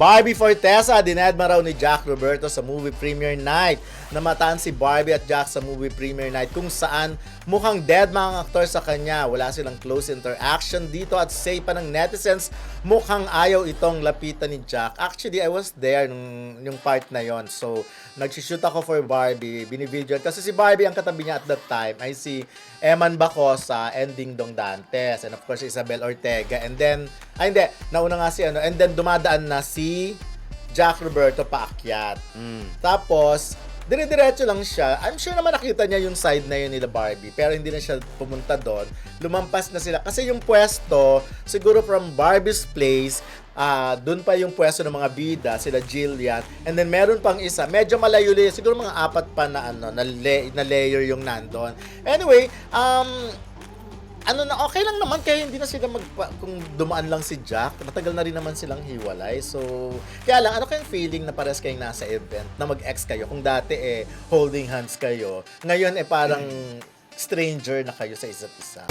Barbie Fortesa, dinedma raw ni Jack Roberto sa movie premiere night. Namataan si Barbie at Jack sa movie premiere night kung saan mukhang dead mga aktor sa kanya. Wala silang close interaction dito at say pa ng netizens, mukhang ayaw itong lapitan ni Jack. Actually, I was there nung yung part na yon So, nagsishoot ako for Barbie, binivideo. Kasi si Barbie, ang katabi niya at that time ay si Eman Bacosa and Ding Dong Dantes. And of course, Isabel Ortega. And then, ay hindi, nauna nga si ano. And then, dumadaan na si Jack Roberto paakyat. Tapos, dire-diretso lang siya. I'm sure naman nakita niya yung side na yun nila Barbie. Pero hindi na siya pumunta doon. Lumampas na sila. Kasi yung pwesto, siguro from Barbie's place, ah doon pa yung pwesto ng mga bida, sila Jillian. And then meron pang isa, medyo malayo-layo. Siguro mga apat pa na, ano, na, le- na layer yung nandun. Anyway, um, ano na okay lang naman kaya hindi na sila mag kung dumaan lang si Jack matagal na rin naman silang hiwalay. So kaya lang ano kayong feeling na pares kayong nasa event na mag-ex kayo? Kung dati eh holding hands kayo ngayon eh parang stranger na kayo sa isa't isa